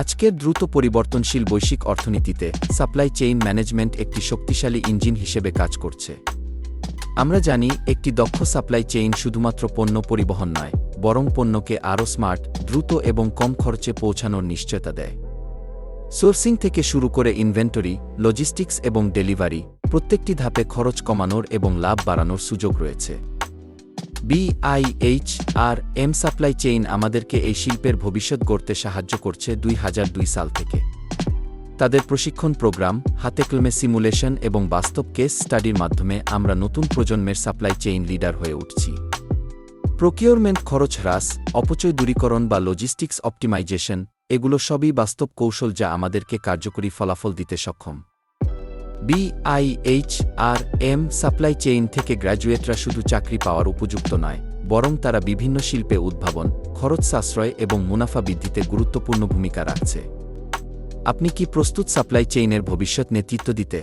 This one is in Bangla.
আজকের দ্রুত পরিবর্তনশীল বৈশ্বিক অর্থনীতিতে সাপ্লাই চেইন ম্যানেজমেন্ট একটি শক্তিশালী ইঞ্জিন হিসেবে কাজ করছে। আমরা জানি, একটি দক্ষ সাপ্লাই চেইন শুধুমাত্র পণ্য পরিবহন নয়, বরং পণ্যকে আরও স্মার্ট দ্রুত এবং কম খরচে পৌঁছানোর নিশ্চয়তা দেয়। সোর্সিং থেকে শুরু করে ইনভেন্টরি লজিস্টিক্স এবং ডেলিভারি প্রত্যেকটি ধাপে খরচ কমানোর এবং লাভ বাড়ানোর সুযোগ রয়েছে। BIH R M supply chain আমাদেরকে এই শিল্পের ভবিষ্যৎ গড়তে সাহায্য করছে দুই হাজার দুই সাল থেকে। তাদের প্রশিক্ষণ প্রোগ্রাম হাতেকলমে সিমুলেশন এবং বাস্তব কেস স্টাডির মাধ্যমে আমরা নতুন প্রজন্মের সাপ্লাই চেইন লিডার হয়ে উঠছি। প্রকিওরমেন্ট খরচ হ্রাস, অপচয় দূরীকরণ বা লজিস্টিক্স অপটিমাইজেশন এগুলো সবই বাস্তব কৌশল যা আমাদেরকে কার্যকরী ফলাফল দিতে সক্ষম। BIH R M supply chain থেকে গ্র্যাজুয়েটরা শুধু চাকরি পাওয়ার উপযুক্ত নয়, বরং তারা বিভিন্ন শিল্পে উদ্ভাবন, খরচ সাশ্রয় এবং মুনাফা বৃদ্ধিতে গুরুত্বপূর্ণ ভূমিকা রাখছে। আপনি কি প্রস্তুত সাপ্লাই চেইনের ভবিষ্যৎ নেতৃত্ব দিতে